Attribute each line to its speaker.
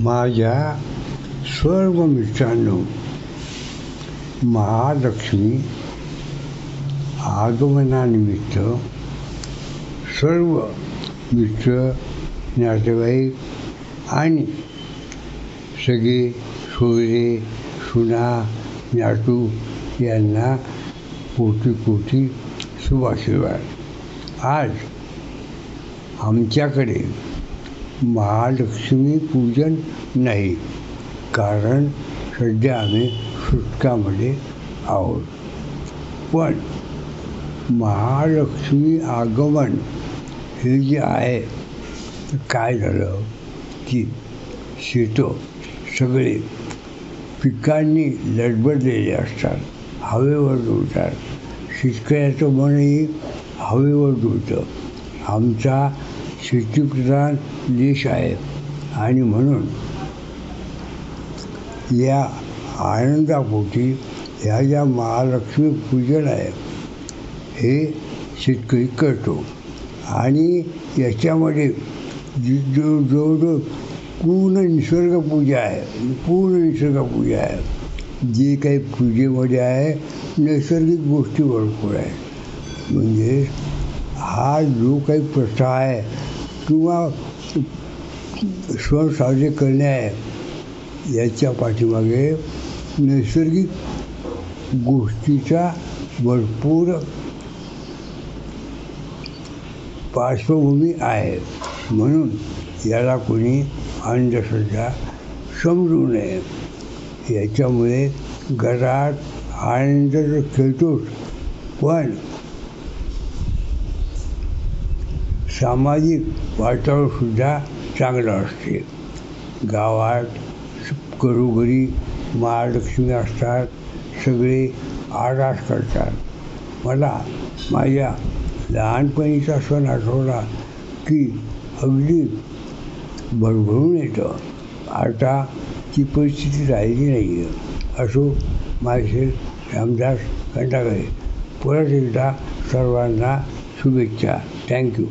Speaker 1: माझ्या सर्व मित्रांनो महालक्ष्मी आगमनानिमित्त सर्व मित्र नातेवाईक आणि सगळे सोयरे सुना नातू यांना कोटी कोटी शुभाशीर्वाद. आज आमच्याकडे महालक्ष्मी पूजन नाही कारण सध्या आम्ही सुटकामध्ये आहोत. पण महालक्ष्मी आगमन हे जे आहे काय झालं की शेतं सगळे पिकांनी लडबडलेले असतात हवेवर डुलतात शेतकऱ्याचं मनही हवेवर धुळतं आमचा शेतीप्रधान देश आहे. आणि म्हणून या आनंदापोटी ह्या ज्या महालक्ष्मी पूजन आहे हे शेतकरी करतो. आणि याच्यामध्ये जी- जो जवळजवळ पूर्ण निसर्गपूजा आहे पूर्ण निसर्गपूजा आहे जे काही पूजेमध्ये आहे नैसर्गिक गोष्टी भरपूर आहे. म्हणजे हा जो काही प्रथा आहे किंवा सण साजरे करणे आहे याच्या पाठीमागे नैसर्गिक गोष्टीचा भरपूर पार्श्वभूमी आहे. म्हणून याला कोणी अंधश्रद्धा समजू नये. याच्यामुळे घरात आनंद तर खेळतोच पण सामाजिक वातावरणसुद्धा चांगलं असते. गावात घरोघरी महालक्ष्मी असतात सगळे आरास करतात. मला माझ्या लहानपणीचा सण आठवला की अगदी भरभरून येतं. आता ती परिस्थिती राहिली नाही आहे असो माझे रामदास कंटागळे परत एकदा सर्वांना शुभेच्छा. थँक्यू.